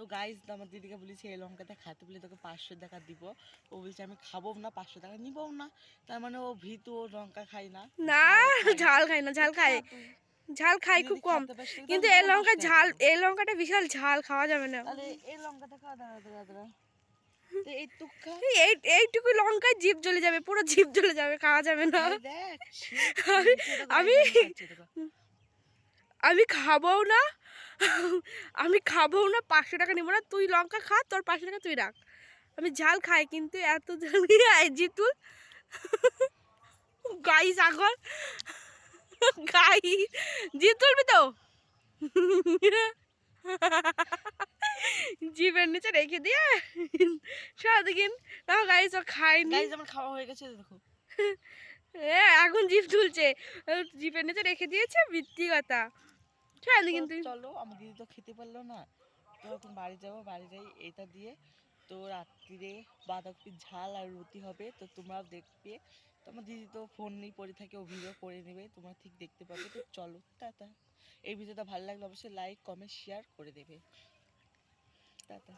তো গাইজ আমার দিদিকে বলেছি এই লঙ্কাটা খাতে বলে তোকে পাঁচশো টাকা দিব। ও বলছে আমি খাব না পাঁচশো টাকা নিবও না। তার মানে ও ভীতু ও লঙ্কা খাই না। না ঝাল খাই না ঝাল খায়। ঝাল খাই খুব কম। কিন্তু এই লঙ্কা ঝাল এই লঙ্কাটা বিশাল ঝাল খাওয়া যাবে না। এই লঙ্কাটা খাওয়া দাঁড়া এইটুকু লঙ্কায় জিভ জ্বলে যাবে পুরো জিভ জ্বলে যাবে খাওয়া যাবে না। আমি- আমি খাব না আমি খাব না পাঁচশো টাকা নেব না। তুই লঙ্কা খা তোর পাঁচশো টাকা তুই রাখ। আমি ঝাল খাই কিন্তু এত ঝাল জিভ তুল গাই সাগর গাই। জিভ তুলবি তো? জিভের নিচে রেখে দিয়ে। সারাদিন। না গাই সব খাইনি। গাইজ আমার খাওয়া হয়ে গেছে দেখো। এখন জিভ তুলছে। জিভের নিচে রেখে দিয়েছে বৃত্তি কথা। সারাদিন কিন্তু চলো আমার দিদি তো খেতে পারল না। তো এখন বাড়ি যাব বাড়ি যাই এটা দিয়ে। তো রাত্রিরে বাঁধাকপির ঝাল আর রুটি হবে তো তোমরাও দেখবে। তো আমার দিদি তো ফোন নিয়ে পড়ে থাকে ও ভিডিও করে নেবে তোমরা ঠিক দেখতে পাবে। তো চলো টাটা। এই ভিডিওটা ভালো লাগলে অবশ্যই লাইক কমেন্ট শেয়ার করে দেবে। টাটা।